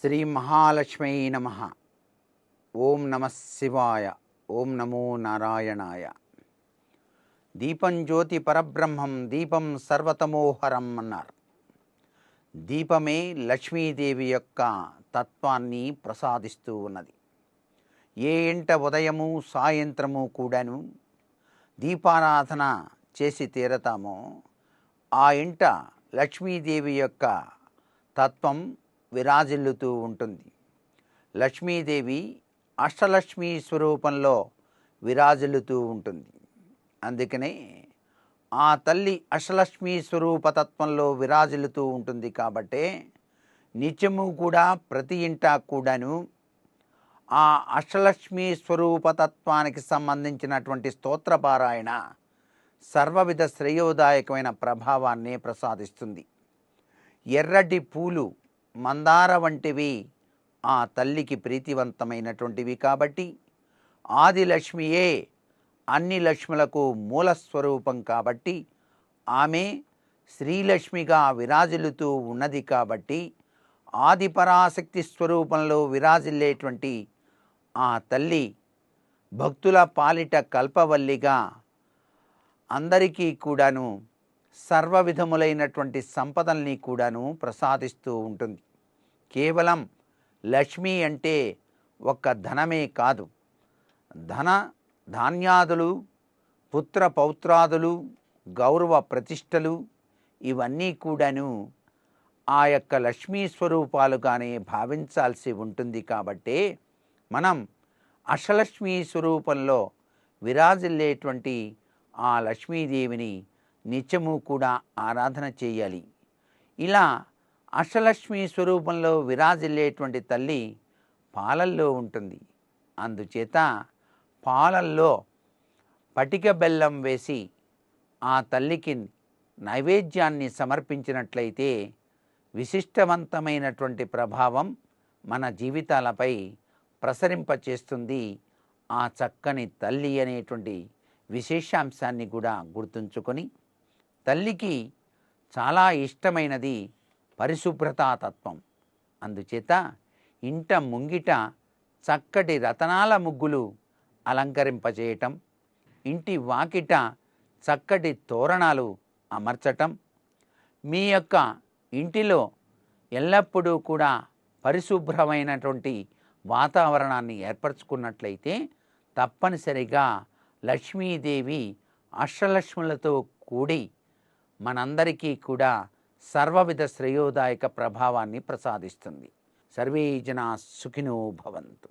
శ్రీ మహాలక్ష్మీ నమ. ఓం నమ శివాయ ఓం నమో నారాయణాయ. దీపం జ్యోతి పరబ్రహ్మం దీపం సర్వతమోహరం అన్నారు. దీపమే లక్ష్మీదేవి యొక్క తత్వాన్ని ప్రసాదిస్తూ ఉన్నది. ఏ ఇంట ఉదయము సాయంత్రము కూడాను దీపారాధన చేసి తీరతామో ఆ ఇంట లక్ష్మీదేవి యొక్క తత్వం విరాజిల్లుతూ ఉంటుంది. లక్ష్మీదేవి అష్టలక్ష్మీ స్వరూపంలో విరాజిల్లుతూ ఉంటుంది. అందుకనే ఆ తల్లి అష్టలక్ష్మీ స్వరూపతత్వంలో విరాజిల్లుతూ ఉంటుంది కాబట్టే నిత్యము కూడా ప్రతి ఇంట కూడాను ఆ అష్టలక్ష్మీ స్వరూపతత్వానికి సంబంధించినటువంటి స్తోత్రపారాయణ సర్వవిధ శ్రేయోదాయకమైన ప్రభావాన్ని ప్రసాదిస్తుంది. ఎర్రటి పూలు మందార వంటివి ఆ తల్లికి ప్రీతివంతమైనటువంటివి కాబట్టి ఆదిలక్ష్మియే అన్ని లక్ష్ములకు మూల స్వరూపం కాబట్టి ఆమె శ్రీలక్ష్మిగా విరాజిల్లుతూ ఉన్నది కాబట్టి ఆదిపరాశక్తి స్వరూపంలో విరాజిల్లేటువంటి ఆ తల్లి భక్తుల పాలిట కల్పవల్లిగా అందరికీ కూడాను సర్వ విధములైనటువంటి సంపదల్ని కూడాను ప్రసాదిస్తూ ఉంటుంది. కేవలం లక్ష్మి అంటే ఒక్క ధనమే కాదు. ధన ధాన్యాదులు పుత్ర పౌత్రాదులు గౌరవ ప్రతిష్టలు ఇవన్నీ కూడాను ఆ యొక్క లక్ష్మీ స్వరూపాలుగానే భావించాల్సి ఉంటుంది కాబట్టే మనం అషలక్ష్మీ స్వరూపంలో విరాజిల్లేటువంటి ఆ లక్ష్మీదేవిని నిత్యము కూడా ఆరాధన చేయాలి. ఇలా అష్టలక్ష్మి స్వరూపంలో విరాజిల్లేటువంటి తల్లి పాలల్లో ఉంటుంది. అందుచేత పాలల్లో పటిక బెల్లం వేసి ఆ తల్లికి నైవేద్యాన్ని సమర్పించినట్లయితే విశిష్టవంతమైనటువంటి ప్రభావం మన జీవితాలపై ప్రసరింపచేస్తుంది. ఆ చక్కని తల్లి అనేటువంటి విశేషాంశాన్ని కూడా గుర్తుంచుకొని తల్లికి చాలా ఇష్టమైనది పరిశుభ్రతా తత్వం. అందుచేత ఇంట ముంగిట చక్కటి రతనాల ముగ్గులు అలంకరింపచేయటం ఇంటి వాకిట చక్కటి తోరణాలు అమర్చటం మీ యొక్క ఇంటిలో ఎల్లప్పుడూ కూడా పరిశుభ్రమైనటువంటి వాతావరణాన్ని ఏర్పరచుకున్నట్లయితే తప్పనిసరిగా లక్ష్మీదేవి అష్టలక్ష్ములతో కూడి మనందరికీ కూడా సర్వవిధ శ్రేయోదాయక ప్రభావాన్ని ప్రసాదిస్తుంది. సర్వే జనా సుఖినో భవంతు.